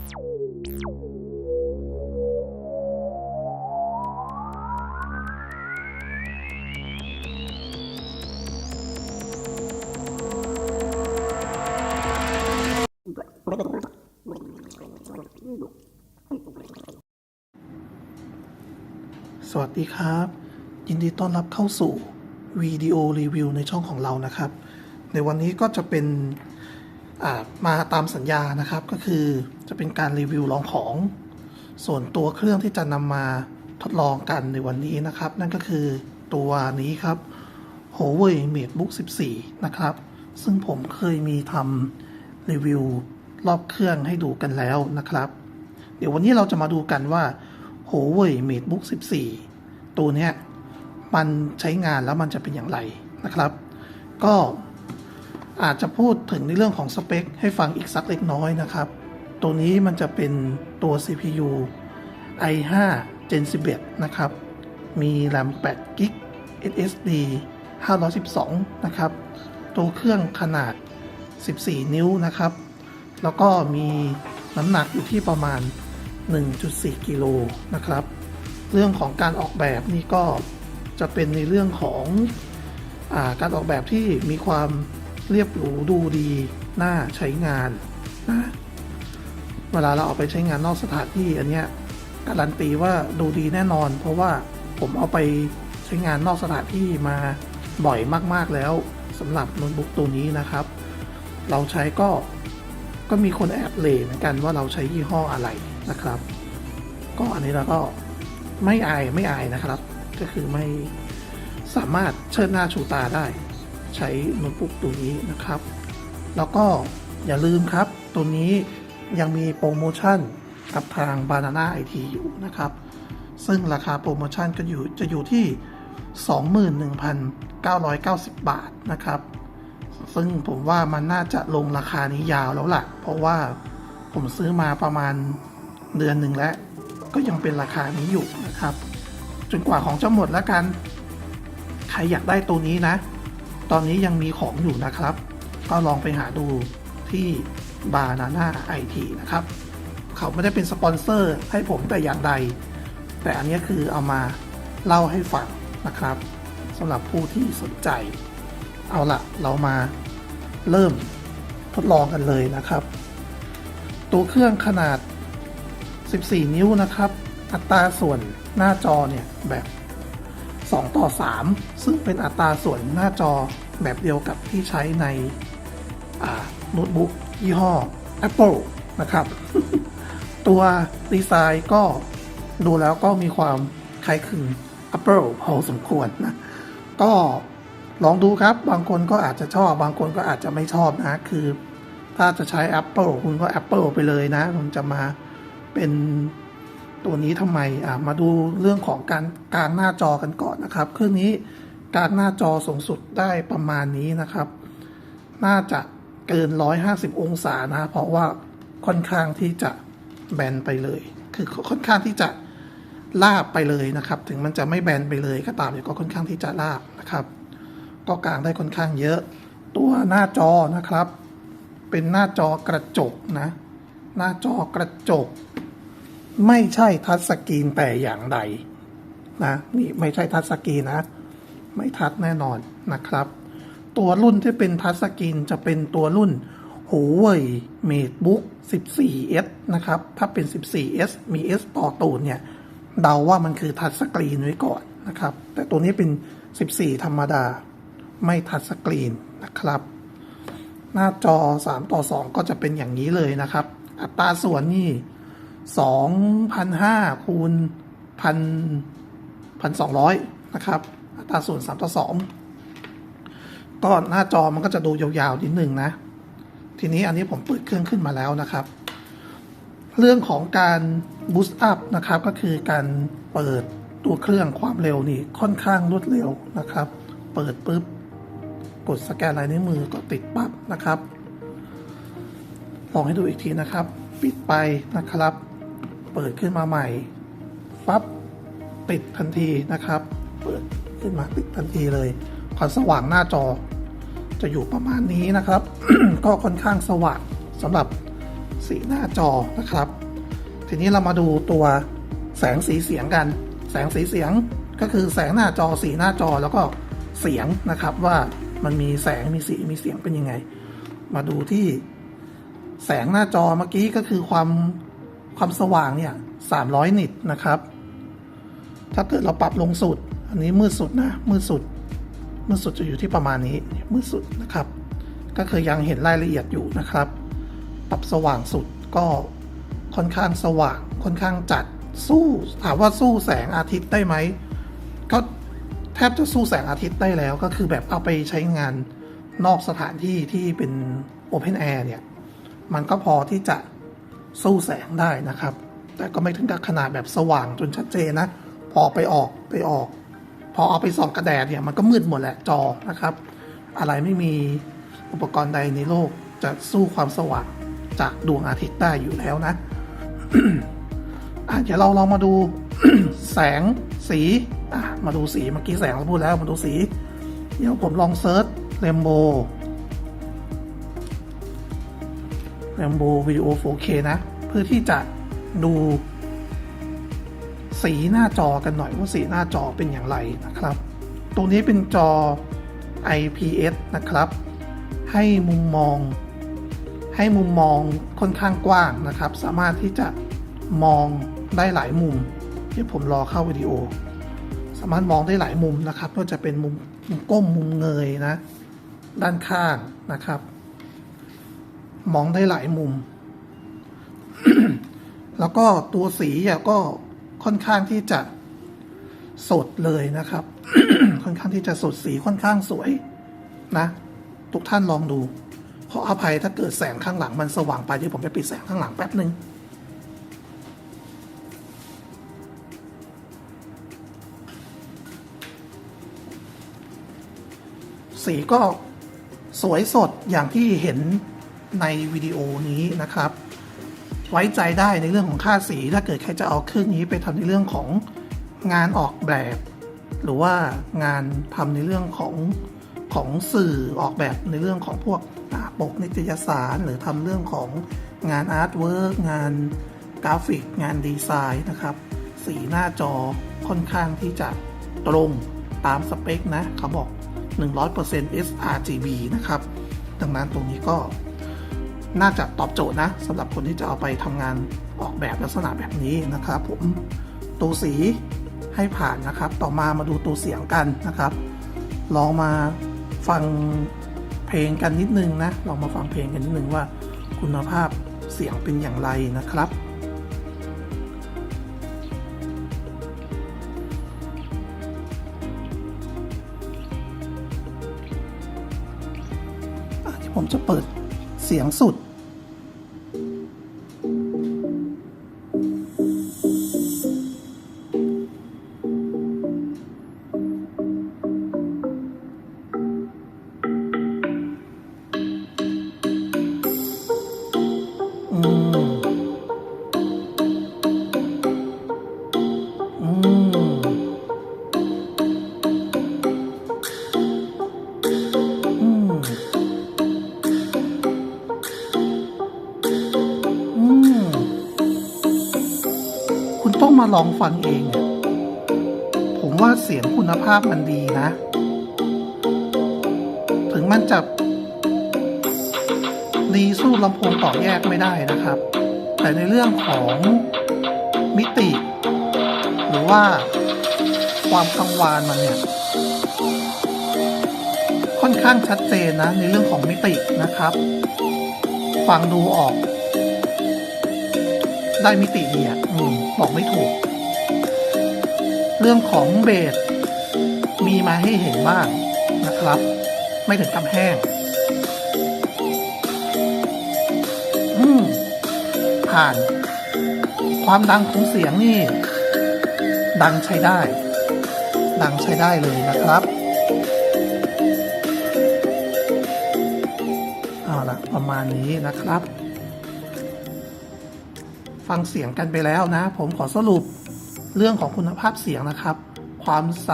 สวัสดีครับ ยินดีต้อนรับเข้าสู่วิดีโอรีวิวในช่องของเรานะครับ ในวันนี้ก็จะเป็น มาตามสัญญานะครับก็คือจะเป็นการรีวิวลองของ ส่วนตัวเครื่องที่จะนำมาทดลองกันในวันนี้นะครับ นั่นก็คือตัวนี้ครับ Huawei MateBook 14 นะครับ ซึ่งผมเคยมีทำรีวิวรอบเครื่องให้ดูกันแล้วนะครับ เดี๋ยววันนี้เราจะมาดูกันว่า Huawei MateBook 14 ตัวเนี้ยมันใช้งานแล้วมันจะเป็นอย่างไรนะครับ ก็ อาจจะพูดถึงในเรื่องของสเปค ให้ฟังอีกสักเล็กน้อยนะครับ ตัวนี้มันจะเป็นตัว CPU i5 Gen 11 นะครับ มี RAM 8 GB SSD 512 นะครับ ตัวเครื่องขนาด 14 นิ้วนะครับ แล้วก็มีน้ำหนักอยู่ที่ประมาณ 1.4 กิโลนะครับ เรื่องของการออกแบบนี่ก็จะเป็นในเรื่องของอาการออกแบบที่มีความ เรียบหรูดูดีน่าใช้งานนะเวลาเราเอาไปใช้งานนอกสถานที่อันเนี้ยการันตีว่าดูดีแน่นอน เพราะว่าผมเอาไปใช้งานนอกสถานที่มาบ่อยมากๆแล้วสำหรับโน้ตบุ๊กตัวนี้นะครับ เราใช้ก็ก็มีคนแอบเลเหมือนกันว่าเราใช้ยี่ห้ออะไรนะครับ ก็อันนี้เราก็ไม่อายไม่อายนะครับ ก็คือไม่สามารถเชิดหน้าชูตาได้ ใช้โน้ตบุ๊กตัวนี้นะครับ แล้วก็อย่าลืมครับ ตัวนี้ยังมีโปรโมชั่นกับทาง Banana IT อยู่นะครับ ซึ่งราคาโปรโมชั่นก็อยู่จะอยู่ที่ 21,990 บาทนะครับ ซึ่งผมว่ามันน่าจะลงราคานี้ยาวแล้วล่ะ เพราะว่าผมซื้อมาประมาณเดือนหนึ่งแล้ว ก็ยังเป็นราคานี้อยู่นะครับ จนกว่าของจะหมดแล้วกัน ใครอยากได้ตัวนี้นะ ตอนนี้ยังมีของอยู่นะครับ ก็ลองไปหาดูที่บานาน่าไอทีนะครับ เขาไม่ได้เป็นสปอนเซอร์ให้ผมแต่อย่างใด แต่อันนี้คือเอามาเล่าให้ฟังนะครับสำหรับผู้ที่สนใจ เอาละเรามาเริ่มทดลองกันเลยนะครับ ตัวเครื่องขนาด 14 นิ้วนะครับ อัตราส่วนหน้าจอเนี่ยแบบ 2 ต่อ 3 ซึ่งเป็นอัตราส่วนหน้าจอแบบเดียวกับที่ใช้ในโน้ตบุ๊กยี่ห้อ Apple นะครับ ตัวดีไซน์ก็ดูแล้วก็มีความคล้ายคลึง Apple พอสมควรนะ ก็ลองดูครับ บางคนก็อาจจะชอบ บางคนก็อาจจะไม่ชอบนะ คือถ้าจะใช้ Apple คุณก็ Apple ไปเลยนะมันจะมาเป็น ตัวนี้ทำไมอะมาดูเรื่องของการกลางหน้าจอกันก่อนนะครับ เครื่องนี้กลางหน้าจอสูงสุดได้ประมาณนี้นะครับ น่าจะเกิน 150 องศานะ เพราะว่าค่อนข้างที่จะแบนไปเลย คือค่อนข้างที่จะลาบไปเลยนะครับ ถึงมันจะไม่แบนไปเลยก็ตามแต่ก็ค่อนข้างที่จะลาบนะครับ ก็กลางได้ค่อนข้างเยอะ ตัวหน้าจอนะครับ เป็นหน้าจอกระจกนะ หน้าจอกระจก ไม่ใช่ทัชสกรีนแต่อย่างใดนะนี่ไม่ใช่ทัชสกรีนนะ ไม่ทัชแน่นอนนะครับ ตัวรุ่นที่เป็นทัชสกรีนจะเป็นตัวรุ่น Huawei MateBook 14s นะครับ ถ้าเป็น 14s มี s ต่อตูนเนี่ยเดาว่ามันคือทัชสกรีนไว้ก่อนนะครับ แต่ตัวนี้เป็น 14 ธรรมดา ไม่ทัชสกรีนนะครับ หน้าจอ 3 ต่อ 2 ก็จะเป็นอย่างนี้เลยนะครับ อัตราส่วนนี่ 2,500คูณพันพันสองร้อยนะครับอัตราส่วน3ต่อ2ก็หน้าจอมันก็จะดูยาวๆนิดหนึ่งนะ ทีนี้อันนี้ผมเปิดเครื่องขึ้นมาแล้วนะครับ เรื่องของการ boost up นะครับ ก็คือการเปิดตัวเครื่องความเร็วนี่ค่อนข้างรวดเร็วนะครับ เปิดปุ๊บ กดสแกนลายนิ้วมือก็ติดปั๊บนะครับ ลองให้ดูอีกทีนะครับ ปิดไปนะครับ เปิดขึ้นมาใหม่ปั๊บติดทันทีนะครับ เปิดขึ้นมาติดทันทีเลยความสว่างหน้าจอ จะอยู่ประมาณนี้นะครับ ก็ค่อนข้างสว่างสำหรับสีหน้าจอนะครับ ทีนี้เรามาดูตัวแสงสีเสียงกัน แสงสีเสียงก็คือแสงหน้าจอสีหน้าจอแล้วก็เสียงนะครับว่ามันมีแสงมีสีมีเสียงเป็นยังไง มาดูที่แสงหน้าจอเมื่อกี้ก็คือความ ความสว่างเนี่ย300 นิตนะครับ ถ้าเกิดเราปรับลงสุด อันนี้มืดสุดนะ มืดสุด มืดสุดจะอยู่ที่ประมาณนี้ มืดสุดนะครับ ก็คือยังเห็นรายละเอียดอยู่นะครับ ปรับสว่างสุดก็ค่อนข้างสว่าง ค่อนข้างจัด สู้ถามว่าสู้แสงอาทิตย์ได้ไหม ก็แทบจะสู้แสงอาทิตย์ได้แล้ว ก็คือแบบเอาไปใช้งานนอกสถานที่ที่เป็นโอเพนแอร์เนี่ย มันก็พอที่จะ สู้แสงได้นะครับ แต่ก็ไม่ถึงกับขนาดแบบสว่างจนชัดเจนนะ พอไปออกไปออก พอเอาไปส่องกระแดดเนี่ยมันก็มืดหมดแหละจอนะครับ อะไรไม่มีอุปกรณ์ใดในโลกจะสู้ความสว่างจากดวงอาทิตย์ได้อยู่แล้วนะอะเดี๋ยวเราลองมาดูแสงสีอะมาดูสีเมื่อกี้แสงเราพูดแล้วมาดูสี เดี๋ยวผมลองเซิร์ชเรมโบ เรมโบวิดีโอ 4K นะ เพื่อที่จะดูสีหน้าจอกันหน่อยว่าสีหน้าจอเป็นอย่างไรนะครับ ตรงนี้เป็นจอ IPS นะครับ ให้มุมมอง ให้มุมมองค่อนข้างกว้างนะครับ สามารถที่จะมองได้หลายมุม เดี๋ยวผมรอเข้าวิดีโอ สามารถมองได้หลายมุมนะครับก็จะเป็นมุมมุมก้มมุมเงยนะ ด้านข้างนะครับ มองได้หลายมุม แล้วก็ตัวสีอะก็ค่อนข้างที่จะสดเลยนะครับ ค่อนข้างที่จะสดสีค่อนข้างสวย นะ ทุกท่านลองดูขออภัยถ้าเกิดแสงข้างหลังมันสว่างไปเดี๋ยวผมไปปิดแสงข้างหลังแป๊บหนึ่งสีก็สวยสดอย่างที่เห็น ในวิดีโอนี้นะครับ ไว้ใจได้ในเรื่องของค่าสี ถ้าเกิดใครจะเอาเครื่องนี้ไปทำในเรื่องของงานออกแบบ หรือว่างานทำในเรื่องของของสื่อออกแบบในเรื่องของพวกปกนิตยสารหรือทำเรื่องของงานอาร์ตเวิร์กงานกราฟิก งานดีไซน์นะครับ สีหน้าจอค่อนข้างที่จะตรงตามสเปคนะเขาบอก 100% sRGB นะครับ ดังนั้นตรงนี้ก็ น่าจะตอบโจทย์นะสำหรับคนที่จะเอาไปทำงานออกแบบลักษณะแบบนี้นะครับผมตัวสีให้ผ่านนะครับ ต่อมามาดูตัวเสียงกันนะครับ ลองมาฟังเพลงกันนิดนึงนะ ลองมาฟังเพลงกันนิดนึงว่า คุณภาพเสียงเป็นอย่างไรนะครับเดี๋ยวผมจะเปิด เสียงสุด มาลองฟังเอง ผมว่าเสียงคุณภาพมันดีนะ ถึงมันจะดีสู้ลำโพงต่อแยกไม่ได้นะครับ แต่ในเรื่องของมิติ หรือว่าความกังวานมันเนี่ย ค่อนข้างชัดเจนนะ ในเรื่องของมิตินะครับ ฟังดูออก ได้มิติดีอะอืม บอกไม่ถูก เรื่องของเบสมีมาให้เห็นบ้างนะครับ ไม่ถึงกับแห้งอืมผ่าน ความดังของเสียงนี่ ดังใช้ได้ ดังใช้ได้เลยนะครับเอาละประมาณนี้นะครับ ฟังเสียงกันไปแล้วนะ ผมขอสรุปเรื่องของคุณภาพเสียงนะครับ ความใส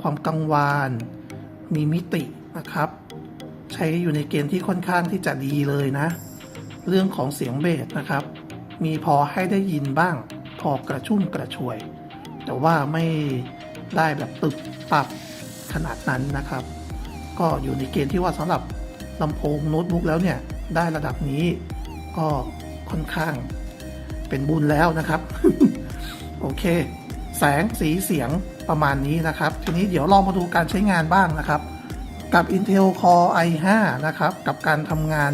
ความกังวาน มีมิตินะครับ ใช้อยู่ในเกณฑ์ที่ค่อนข้างที่จะดีเลยนะ เรื่องของเสียงเบสนะครับ มีพอให้ได้ยินบ้าง พอกระชุ่มกระชวย แต่ว่าไม่ได้แบบตึกตับขนาดนั้นนะครับ ก็อยู่ในเกณฑ์ที่ว่าสำหรับลำโพงโน้ตบุ๊กแล้วเนี่ย ได้ระดับนี้ก็ค่อนข้าง เป็นบุญแล้วนะครับ โอเค แสงสีเสียงประมาณนี้นะครับ ทีนี้เดี๋ยวลองมาดูการใช้งานบ้างนะครับ กับ Intel Core i5 นะครับ กับการทำงาน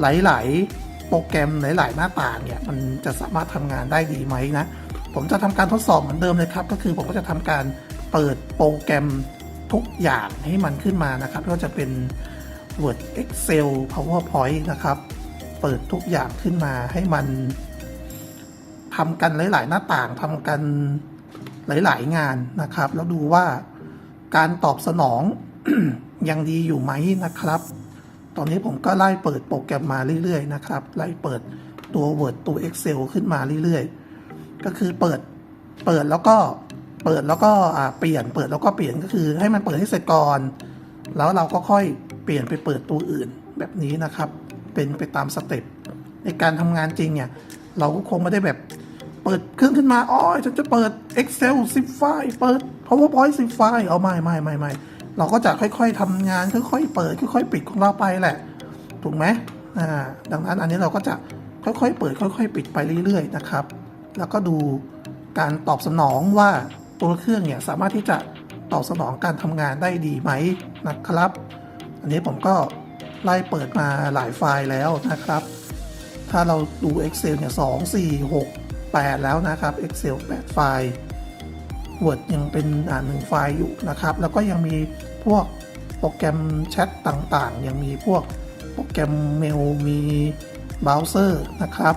หลาย ๆ โปรแกรมหลาย ๆ หน้าต่างเนี่ย มันจะสามารถทำงานได้ดีไหมนะ ผมจะทำการทดสอบเหมือนเดิมเลยครับ ก็คือผมก็จะทำการเปิดโปรแกรมทุกอย่างให้มันขึ้นมานะครับไม่ว่าจะเป็น Word Excel PowerPoint นะครับ เปิดทุกอย่างขึ้นมาให้มัน ทำกันหลาย ๆ หน้าต่างทำกันหลาย ๆ งานนะครับ แล้วดูว่าการตอบสนองยังดีอยู่ไหมนะครับ ตอนนี้ผมก็ไล่เปิดโปรแกรมมาเรื่อย ๆ นะครับ ไล่เปิดตัว Word ตัว Excel ขึ้นมาเรื่อย ๆ ก็คือเปิดเปิดแล้วก็เปิดแล้วก็เปลี่ยนเปิดแล้วก็เปลี่ยนก็คือให้มันเปิดให้เสร็จก่อน แล้วเราก็ค่อยเปลี่ยนไปเปิดตัวอื่นแบบนี้นะครับ เป็นไปตามสเต็ปในการทำงานจริงเนี่ยเราก็คงไม่ได้แบบ เปิดเครื่องขึ้นมาอ๋อฉันจะเปิด Excel 10ไฟล์เปิด PowerPoint 10ไฟล์เอาไม่ไม่ไม่ไม่เราก็จะค่อยๆทำงานค่อยๆเปิดค่อยๆปิดของเราไปแหละ ถูกไหมอ่าดังนั้นอันนี้เราก็จะค่อยๆเปิด ค่อย ๆ ปิดไปเรื่อยๆนะครับ แล้วก็ดูการตอบสนองว่าตัวเครื่องเนี่ยสามารถที่จะตอบสนองการทำงานได้ดีไหมนะครับ อันนี้ผมก็ไล่เปิดมาหลายไฟล์แล้วนะครับ ถ้าเราดู Excel เนี่ย2 4 6 8 แล้วนะครับ Excel 8 ไฟล์ Word ยังเป็นอ่าหนึ่งไฟล์อยู่นะครับ แล้วก็ยังมีพวกโปรแกรมแชทต่างๆ ยังมีพวกโปรแกรมเมลมีเบราว์เซอร์นะครับ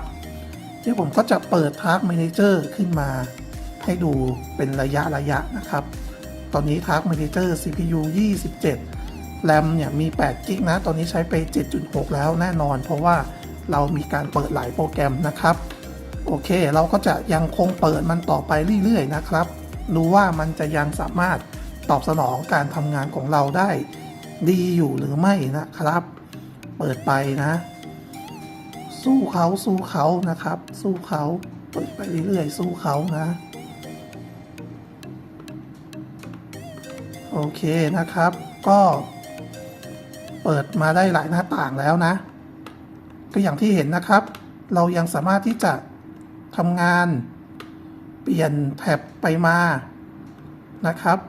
เดี๋ยวผมก็จะเปิด Task Manager ขึ้นมา ให้ดูเป็นระยะระยะนะครับ ตอนนี้ Task Manager CPU 27 แรมเนี่ยมี8กิกนะ ตอนนี้ใช้ไป 7.6 แล้วแน่นอน เพราะว่าเรามีการเปิดหลายโปรแกรมนะครับ โอเค เราก็จะยังคงเปิดมันต่อไปเรื่อยๆนะครับดูว่ามันจะยังสามารถตอบสนองการทำงานของเราได้ดีอยู่หรือไม่นะครับ เปิดไปนะ สู้เขาสู้เขานะครับ สู้เขาเปิดไปเรื่อยๆ สู้เขานะ โอเคนะครับ ก็เปิดมาได้หลายหน้าต่างแล้วนะ ก็อย่างที่เห็นนะครับ เรายังสามารถที่จะ ทำงาน เปลี่ยนแท็บไปมานะครับ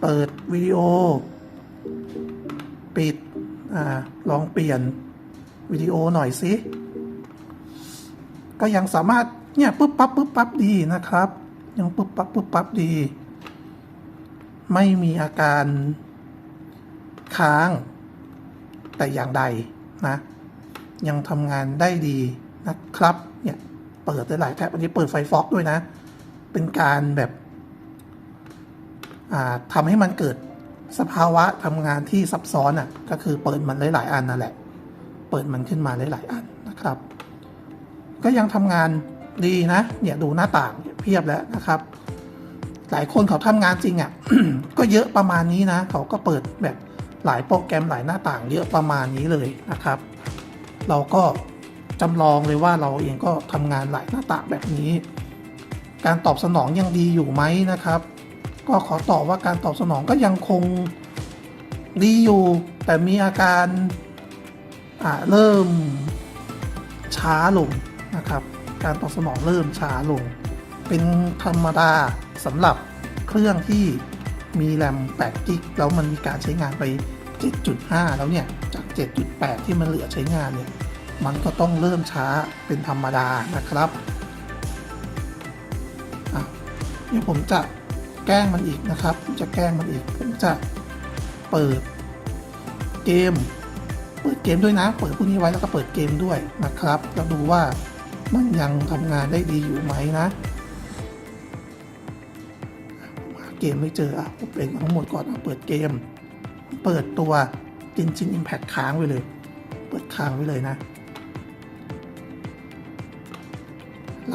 เปิดวิดีโอ ปิดอลองเปลี่ยนวิดีโอหน่อยสิก็ยังสามารถเนี่ยปุ๊บปั๊บปุ๊บปั๊บดีนะครับ ยังปุ๊บปั๊บปุ๊บปั๊บดี ไม่มีอาการค้าง แต่อย่างใดนะ ยังทำงานได้ดีนะครับเนี่ย เปิดได้หลายแท็บอันนี้เปิดไฟฟอกด้วยนะ เป็นการแบบอ่าทำให้มันเกิดสภาวะทำงานที่ซับซ้อนอะก็คือเปิดมันหลายๆอันนั่นแหละ เปิดมันขึ้นมาหลายๆอันนะครับ ก็ยังทำงานดีนะเนี่ยดูหน้าต่างเนี่ยเพียบแล้วนะครับ หลายคนเขาทำงานจริงอะ่ะก็เยอะประมาณนี้นะ เขาก็เปิดแบบหลายโปรแกรมหลายหน้าต่างเยอะประมาณนี้เลยนะครับ เราก็ จำลองเลยว่าเราเองก็ทำงานหลายหน้าต่างแบบนี้ การตอบสนองยังดีอยู่ไหมนะครับ ก็ขอตอบว่าการตอบสนองก็ยังคงดีอยู่ แต่มีอาการาเริ่มช้าลงนะครับ การตอบสนองเริ่มช้าลง เป็นธรรมดาสำหรับเครื่องที่มีแรม8กิกแล้วมันมีการใช้งานไป 7.5 แล้วเนี่ย จาก 7.8 ที่มันเหลือใช้งานเนี่ย มันก็ต้องเริ่มช้าเป็นธรรมดานะครับเดี๋ยวผมจะแกล้งมันอีกนะครับผมจะแกล้งมันอีก ผมจะเปิดเกม เปิดเกมด้วยนะ เปิดพวกนี้ไว้แล้วก็เปิดเกมด้วยนะครับแล้วดูว่ามันยังทำงานได้ดีอยู่ไหมนะหาเกมไม่เจออะผมเองทั้งหมดก่อนอะเปิดเกม เปิดตัว Genshin Impact ค้างไว้เลย เปิดค้างไว้เลยนะ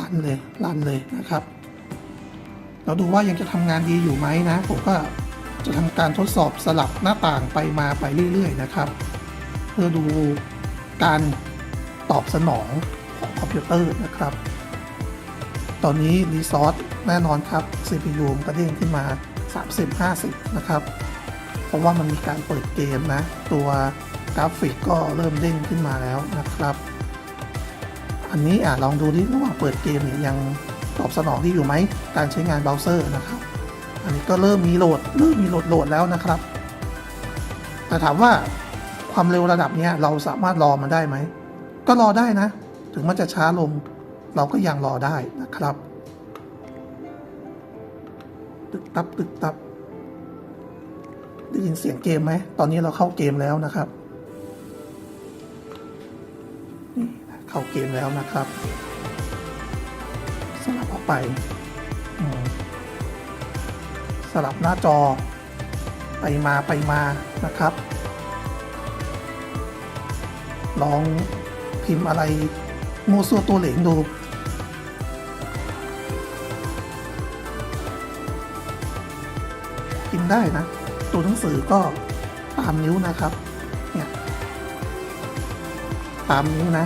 ลั่นเลยลั่นเลยนะครับ เราดูว่ายังจะทำงานดีอยู่ไหมนะ ผมก็จะทำการทดสอบสลับหน้าต่างไปมาไปเรื่อย ๆ นะครับ เพื่อดูการตอบสนองของคอมพิวเตอร์นะครับ ตอนนี้รีซอสแน่นอนครับ CPU มันก็เด้งขึ้นมา 30-50 นะครับ เพราะว่ามันมีการเปิดเกมนะ ตัวกราฟิกก็เริ่มเด้งขึ้นมาแล้วนะครับ อันนี้อะลองดูดิระหว่างเปิดเกมเนี่ยยังตอบสนองที่อยู่ไหมการใช้งานเบราว์เซอร์นะครับ อันนี้ก็เริ่มมีโหลดเริ่มมีโหลดโหลดแล้วนะครับ แต่ถามว่าความเร็วระดับเนี้ยเราสามารถรอมันได้ไหม ก็รอได้นะ ถึงมันจะช้าลง เราก็ยังรอได้นะครับ ตึกตับตึกตับได้ยินเสียงเกมไหม ตอนนี้เราเข้าเกมแล้วนะครับ เข้าเกมแล้วนะครับสลับออกไป สลับหน้าจอ ไปมาไปมานะครับ ลองพิมพ์อะไรโมวซัวตัวเหลงดูพิมพ์ได้นะ ตัวหนังสือก็ตามนิ้วนะครับ เนี่ย ตามนิ้วนะ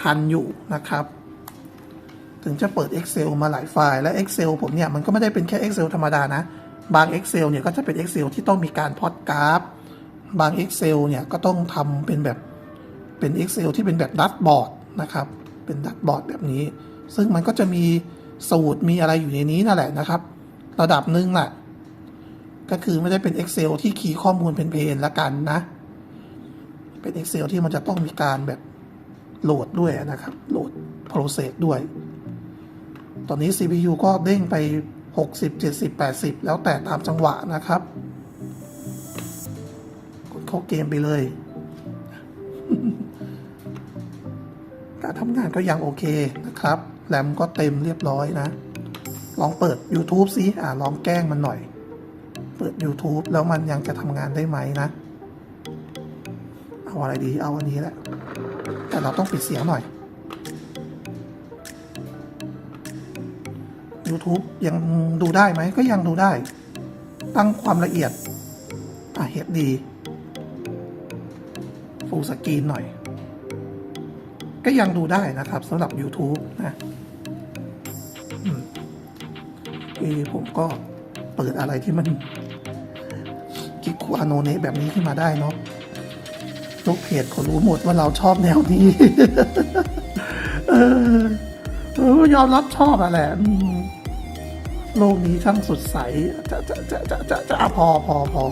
ทันอยู่นะครับ ถึงจะเปิด Excel มาหลายไฟล์และ Excel ผมเนี่ยมันก็ไม่ได้เป็นแค่ Excel ธรรมดานะ บาง Excel เนี่ยก็จะเป็น Excel ที่ต้องมีการพอดกราฟ บาง Excel เนี่ยก็ต้องทำเป็นแบบเป็น Excel ที่เป็นแบบดัตบอร์ดนะครับ เป็นดัตบอร์ดแบบนี้ ซึ่งมันก็จะมีสูตรมีอะไรอยู่ในนี้นั่นแหละนะครับ ระดับหนึ่งแหละก็คือไม่ได้เป็น Excel ที่คีย์ข้อมูลเป็นเพนละกันนะ เป็น Excel ที่มันจะต้องมีการแบบ โหลดด้วยนะครับ โหลด process ด้วย ตอนนี้ CPU ก็เด้งไป 60 70 80 แล้วแต่ตามจังหวะนะครับ กดเข้าเกมไปเลย การทำงานก็ยังโอเคนะครับ แรมก็เต็มเรียบร้อยนะ ลองเปิด YouTube ซิอ่าลองแกล้งมันหน่อย เปิด YouTube แล้วมันยังจะทำงานได้ไหมนะ เอาอะไรดี เอาอันนี้แหละ แต่เราต้องปิดเสียงหน่อย YouTube ยังดูได้ไหมก็ยังดูได้ ตั้งความละเอียด อะเฮดดีฟูสกรีนหน่อย ก็ยังดูได้นะครับสำหรับ YouTube นะอืมเอผมก็เปิดอะไรที่มันคิกคูอาโนเนแบบนี้ขึ้นมาได้เนาะ ทุกเพจเขารู้หมดว่าเราชอบแนวนี้ เออยอมรับชอบอะแหละโลกนี้ช่างสดใส จะจะจะจะจะจะอะพอพอพอ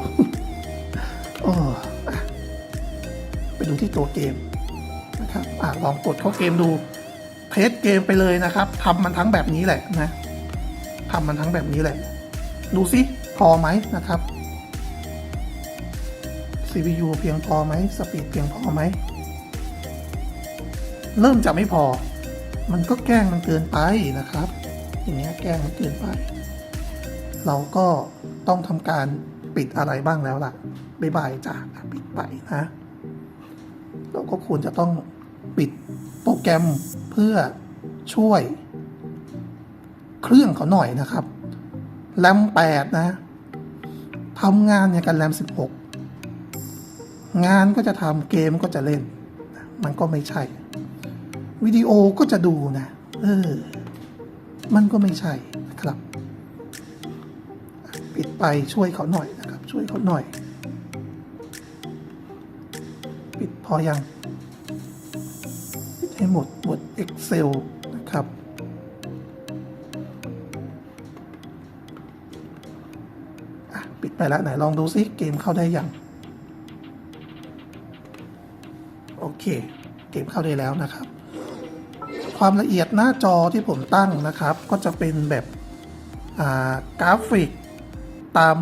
อไปดูที่ตัวเกมนะครับอะลองกดเข้าเกมดูเทสเกมไปเลยนะครับทำมันทั้งแบบนี้แหละนะทำมันทั้งแบบนี้แหละ ดูสิพอไหมนะครับ CPU เพียงพอไหมสปีดเพียงพอไหม เริ่มจะไม่พอ มันก็แกล้งมันเกินไปนะครับ อย่างเงี้ยแกล้งมันเกินไป เราก็ต้องทำการปิดอะไรบ้างแล้วล่ะบายบายจ้าปิดไปนะ เราก็ควรจะต้องปิดโปรแกรมเพื่อช่วย เครื่องเขาหน่อยนะครับแรม8นะทำงานอย่างกันแรม16 งานก็จะทำเกมก็จะเล่น มันก็ไม่ใช่ วิดีโอก็จะดูนะเออมันก็ไม่ใช่นะครับ ปิดไปช่วยเขาหน่อยนะครับ ช่วยเขาหน่อย ปิดพอยัง ปิดให้หมดหมด Excel นะครับปิดไปแล้วไหนลองดูซิเกมเข้าได้ยัง เคเกมเข้าได้แล้วนะครับ ความละเอียดหน้าจอที่ผมตั้งนะครับ ก็จะเป็นแบบกราฟิกตาม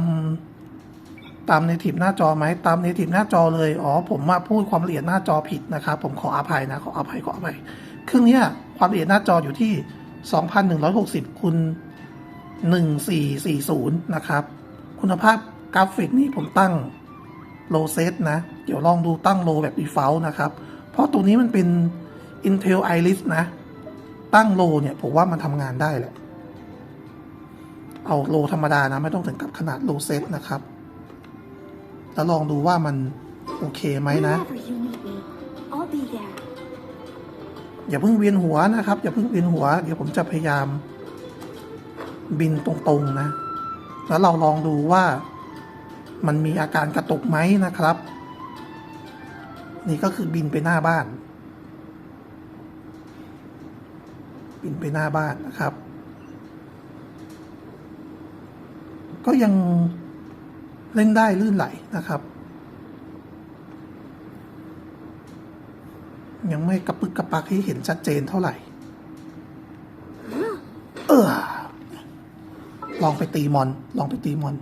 ตามในทีหน้าจอไหมตามในทีหน้าจอเลยอ๋อผมมาพูดความละเอียดหน้าจอผิดนะครับผมขออภัยนะขออภัยขออภัยเครื่องนี้ความละเอียดหน้าจออยู่ที่ 2160คูณ1440 นะครับ คุณภาพกราฟิกนี่ผมตั้ง low set นะ เดี๋ยวลองดูตั้ง low แบบ default นะครับ เพราะตัวนี้มันเป็น Intel Iris นะ ตั้ง low เนี่ยผมว่ามันทำงานได้แหละ เอา low ธรรมดานะ ไม่ต้องถึงกับขนาด low set นะครับ แล้วลองดูว่ามันโอเคไหมนะ อย่าเพิ่งเวียนหัวนะครับ อย่าเพิ่งเวียนหัว เดี๋ยวผมจะพยายามบินตรงๆนะ แล้วเราลองดูว่ามันมีอาการกระตุกไหมนะครับ นี่ก็คือบินไปหน้าบ้าน บินไปหน้าบ้านนะครับ ก็ยังเล่นได้ลื่นไหลนะครับ ยังไม่กระปึกกระปักให้เห็นชัดเจนเท่าไหร่ เออลองไปตีมอน ลองไปตีมอน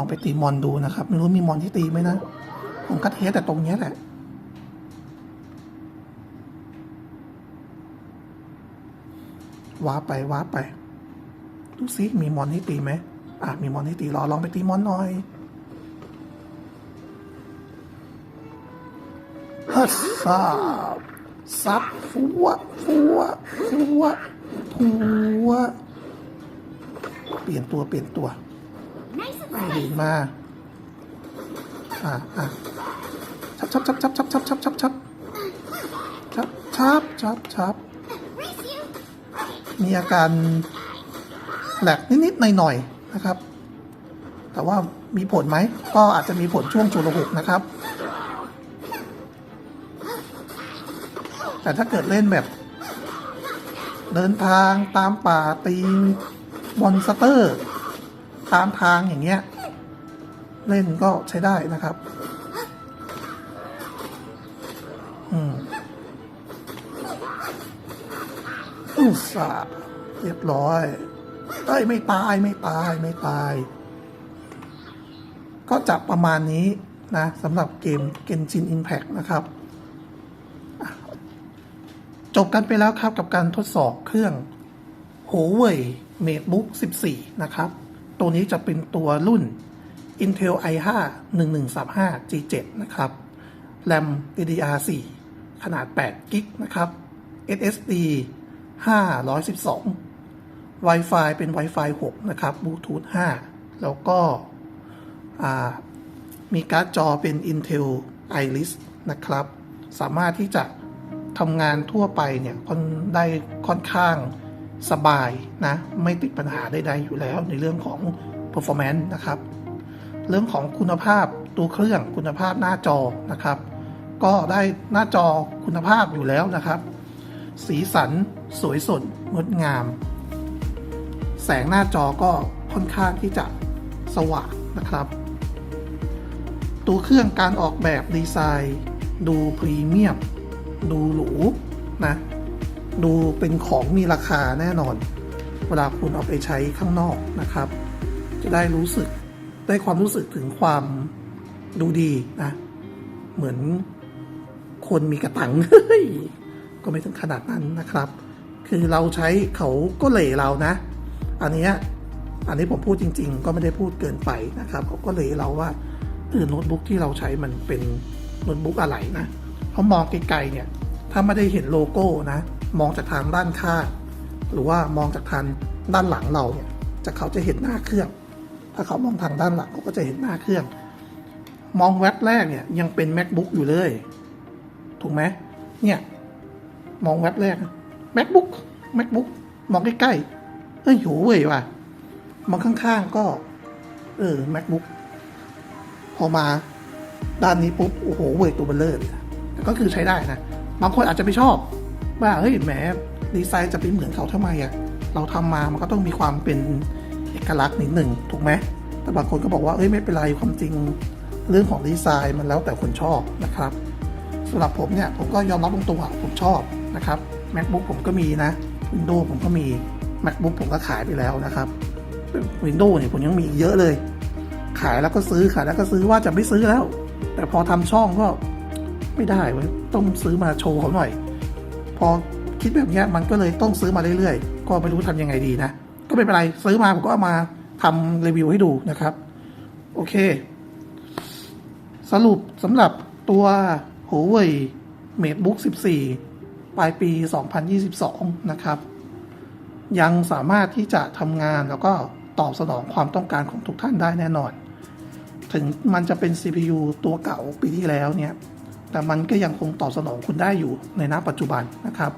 องไปตีมอนดูนะครับ ไม่รู้มีมอนที่ตีไหมนะ ผมก็เทสแต่ตรงนี้แหละ ว้าไปว้าไป ดูซิมีมอนให้ตีไหมอะมีมอนให้ตีรอลองไปตีมอนหน่อยฮัสซับซับฟัวฟัวฟัวฟัว เปลี่ยนตัวเปลี่ยนตัว Nice and ไม่ ดีมาอะอะชับชับชับชับชับชับชับชับชับชับชับชับชับมีอาการแหลกนิดๆหน่อยๆนะครับ แต่ว่ามีผลไหม ก็อาจจะมีผลช่วงจุลหกนะครับ แต่ถ้าเกิดเล่นแบบ เดินทางตามป่าตีมอนสเตอร์ ตามทางอย่างเงี้ย เล่นก็ใช้ได้นะครับ อืมอุตส่าเรียบร้อยเอ้ยไม่ตายไม่ตายไม่ตาย ก็จับประมาณนี้นะสำหรับเกม Genshin Impact นะครับ จบกันไปแล้วครับกับการทดสอบเครื่อง Huawei MateBook 14 นะครับ ตัวนี้จะเป็นตัวรุ่น Intel i5 1135 G7 นะครับ RAM DDR4 ขนาด8 g b นะครับ SSD 512 Wi-Fi เป็น Wi-Fi 6 นะครับ Bluetooth 5 แล้วก็มีการ์ดจอเป็น Intel Iris นะครับ สามารถที่จะทำงานทั่วไปเนี่ยได้ค่อนข้าง สบายนะ ไม่ติดปัญหาใดๆอยู่แล้วในเรื่องของ performance นะครับ เรื่องของคุณภาพตัวเครื่องคุณภาพหน้าจอนะครับ ก็ได้หน้าจอคุณภาพอยู่แล้วนะครับ สีสันสวยสดงดงาม แสงหน้าจอก็ค่อนข้างที่จะสว่างนะครับ ตัวเครื่องการออกแบบดีไซน์ ดูพรีเมียม ดูหรูนะ ดูเป็นของมีราคาแน่นอน เวลาคุณเอาไปใช้ข้างนอกนะครับ จะได้รู้สึกได้ความรู้สึกถึงความดูดีนะ เหมือนคนมีกระตังเฮ้ยก็ไม่ถึงขนาดนั้นนะครับ คือเราใช้เขาก็เหล่เรานะ อันนี้อันนี้ผมพูดจริง ๆ ก็ไม่ได้พูดเกินไปนะครับเขาก็เหล่เราว่าเออโน้ตบุ๊กที่เราใช้มันเป็นโน้ตบุ๊กอะไรนะเพราะมองไกลๆเนี่ย ถ้าไม่ได้เห็นโลโก้นะ มองจากทางด้านข้างหรือว่ามองจากทางด้านหลังเราเนี่ยจะเขาจะเห็นหน้าเครื่อง ถ้าเขามองทางด้านหลังเขาก็จะเห็นหน้าเครื่อง มองแว็บแรกเนี่ยยังเป็น macbook อยู่เลย ถูกไหมเนี่ยมองแว็บแรก macbook macbook มองใกล้ๆเอ้ยโหเว้ยว่ะมองข้างๆก็ เออ macbook พอมาด้านนี้ปุ๊บ โอ้โหเว้ยตัวเบลเลอร์เลยแต่ก็คือใช้ได้นะ บางคนอาจจะไม่ชอบ ว่าเฮ้ยแหมดีไซน์จะเป็นเหมือนเขาทำไมอะ่ะเราทำมามันก็ต้องมีความเป็นเอกลักษณ์นิดหนึ่งถูกไหมแต่บางคนก็บอกว่าเอ้ยไม่เป็นไรความจริงเรื่องของดีไซน์มันแล้วแต่คนชอบนะครับสำหรับผมเนี่ยผมก็ยอมรับตรงๆอะผมชอบนะครับ macbook ผมก็มีนะ Windows ผมก็มี macbook ผมก็ขายไปแล้วนะครับ Windows เนี่ยผมยังมีเยอะเลย ขายแล้วก็ซื้อขายแล้วก็ซื้อว่าจะไม่ซื้อแล้ว แต่พอทำช่องก็ไม่ได้เว้ยต้องซื้อมาโชว์เขาหน่อย พอคิดแบบนี้มันก็เลยต้องซื้อมาเรื่อยๆ ก็ไม่รู้ทำยังไงดีนะ ก็ไม่เป็นไรซื้อมาผมก็เอามาทำรีวิวให้ดูนะครับ โอเค สรุปสำหรับตัว Huawei MateBook 14 ปลายปี 2022 นะครับ ยังสามารถที่จะทำงานแล้วก็ตอบสนองความต้องการของทุกท่านได้แน่นอน ถึงมันจะเป็น CPU ตัวเก่าปีที่แล้วเนี่ย แต่มันก็ยังคงตอบสนองคุณได้อยู่ในณปัจจุบันนะครับ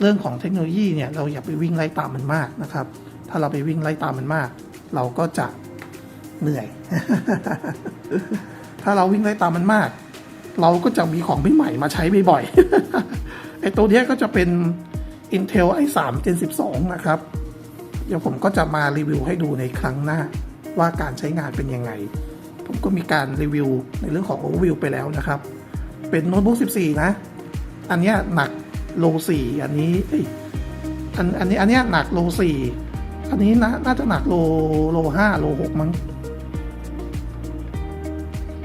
เรื่องของเทคโนโลยีเนี่ยเราอย่าไปวิ่งไล่ตามมันมากนะครับ ถ้าเราไปวิ่งไล่ตามมันมาก เราก็จะเหนื่อย ถ้าเราวิ่งไล่ตามมันมาก เราก็จะมีของใหม่ๆมาใช้บ่อยๆไอ้ตัวนี้ก็จะเป็น Intel i3 Gen 12 นะครับ เดี๋ยวผมก็จะมารีวิวให้ดูในครั้งหน้าว่าการใช้งานเป็นยังไง ผมก็มีการรีวิวในเรื่องของ overview ไปแล้วนะครับ เป็นโน้ตบุ๊ก14 นะ อันเนี้ยหนักโล4อันนี้อันอันนี้อันเนี้ยหนักโล4อันนี้นะน่าจะหนักโลโล5โล6มั้ง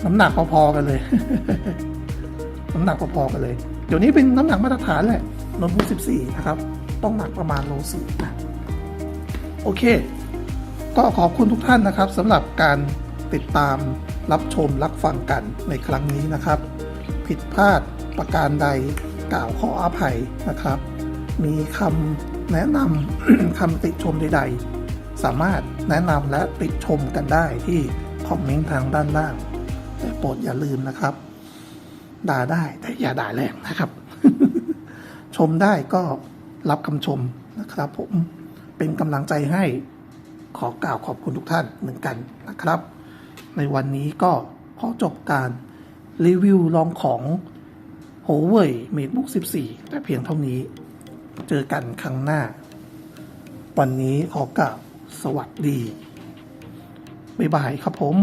น้ำหนักพอๆกันเลย น้ำหนักพอๆกันเลย เดี๋ยวนี้เป็นน้ำหนักมาตรฐานแหละโน้ตบุ๊ก14 นะครับ ต้องหนักประมาณโล4นะโอเค ก็ขอบคุณทุกท่านนะครับสำหรับการติดตามรับชมรับฟังกันในครั้งนี้นะครับ ผิดพลาดประการใดกล่าวขออภัยนะครับ มีคำแนะนำ คำติชมใด ๆ สามารถแนะนำและติชมกันได้ที่คอมเมนต์ทางด้านล่าง แต่โปรดอย่าลืมนะครับ ด่าได้แต่อย่าด่าแรงนะครับ ชมได้ก็รับคำชมนะครับผมเป็นกำลังใจให้ขอกล่าวขอบคุณทุกท่านเหมือนกันนะครับ ในวันนี้ก็ขอจบการ รีวิวลองของ Huawei MateBook 14 แต่เพียงเท่านี้ เจอกันครั้งหน้า วันนี้ขอกล่าวสวัสดี บ๊ายบายครับผม